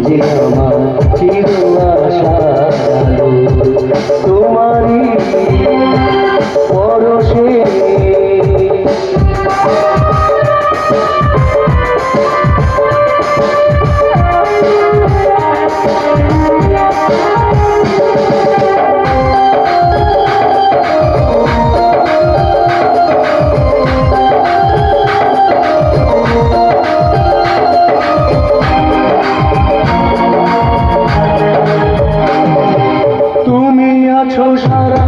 যে আমার চির আছো সারা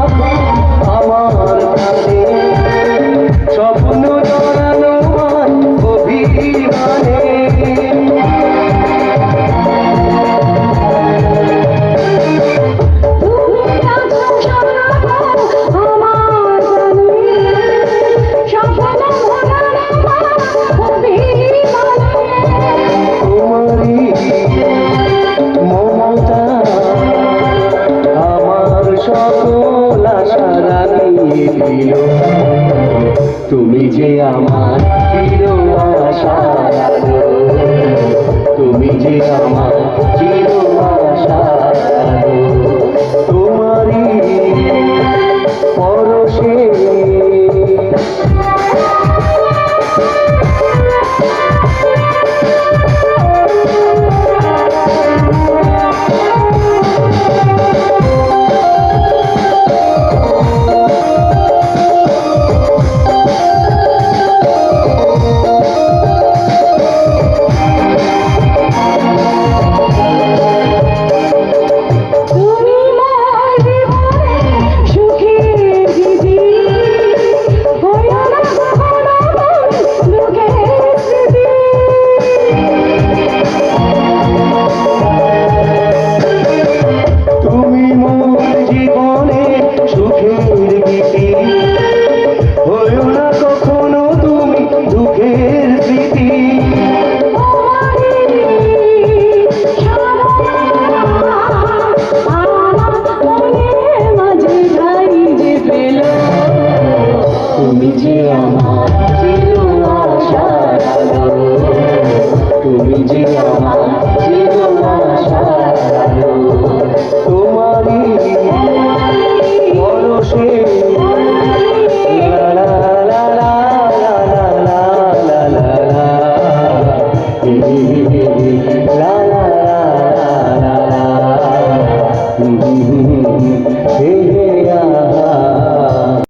আমার প্রাণে সকল দিয়ে দিল তুমি যে আমার চির আশা তুমি যে আমার চির আশা আলো তোমারই পরশে